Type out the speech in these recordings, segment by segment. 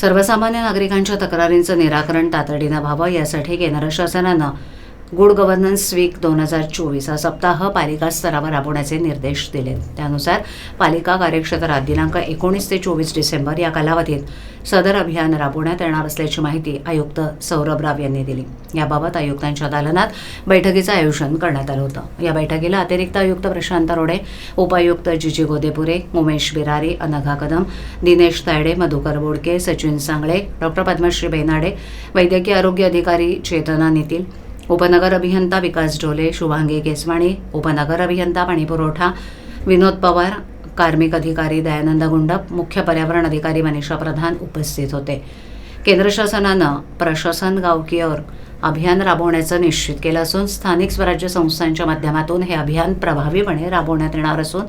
सर्वसामान्य नागरिकांच्या तक्रारींचं निराकरण तातडीनं व्हावं यासाठी केंद्र शासनानं गुड गव्हर्नन्स वीक दोन हजार चोवीस हा सप्ताह पालिका स्तरावर राबवण्याचे निर्देश दिले त्यानुसार पालिका कार्यक्षेत्रात दिनांक एकोणीस ते चोवीस डिसेंबर या कालावधीत सदर अभियान राबवण्यात येणार असल्याची माहिती आयुक्त सौरभ राव यांनी दिली. याबाबत आयुक्तांच्या दालनात बैठकीचं आयोजन करण्यात आलं होतं. या बैठकीला अतिरिक्त आयुक्त प्रशांत रोडे उपायुक्त जिजी गोदेपुरे उमेश बिरारी अनघा कदम दिनेश तायडे मधुकर बोडके सचिन सांगळे डॉक्टर पद्मश्री बेनाडे वैद्यकीय आरोग्य अधिकारी चेतना नितील उपनगर अभियंता विकास ढोले शुभांगी केसवाणी उपनगर अभियंता पाणीपुरवठा विनोद पवार कार्मिक अधिकारी दयानंद गुंडप मुख्य पर्यावरण अधिकारी मनीषा प्रधान उपस्थित होते. केंद्र शासनानं प्रशासन गावकी ओर अभियान राबवण्याचं निश्चित केलं असून स्थानिक स्वराज्य संस्थांच्या माध्यमातून हे अभियान प्रभावीपणे राबवण्यात येणार असून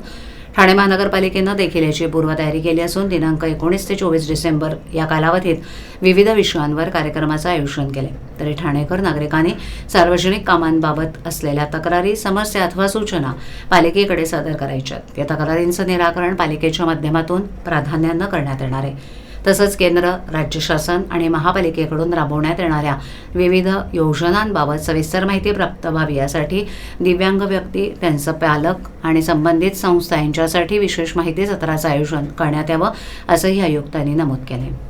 ठाणे महानगरपालिकेनं देखील याची पूर्वतयारी केली असून दिनांक एकोणीस ते चोवीस डिसेंबर या कालावधीत विविध विषयांवर कार्यक्रमाचं आयोजन केले. तरी ठाणेकर नागरिकांनी सार्वजनिक कामांबाबत असलेल्या तक्रारी समस्या अथवा सूचना पालिकेकडे सादर करायच्यात. या तक्रारींचं निराकरण पालिकेच्या माध्यमातून प्राधान्यानं करण्यात येणार आहे. तसंच केंद्र राज्य शासन आणि महापालिकेकडून राबवण्यात येणाऱ्या विविध योजनांबाबत सविस्तर माहिती प्राप्त व्हावी यासाठी दिव्यांग व्यक्ती त्यांचं पालक आणि संबंधित संस्था यांच्यासाठी विशेष माहिती सत्राचं आयोजन करण्यात यावं असंही आयुक्तांनी नमूद केलं.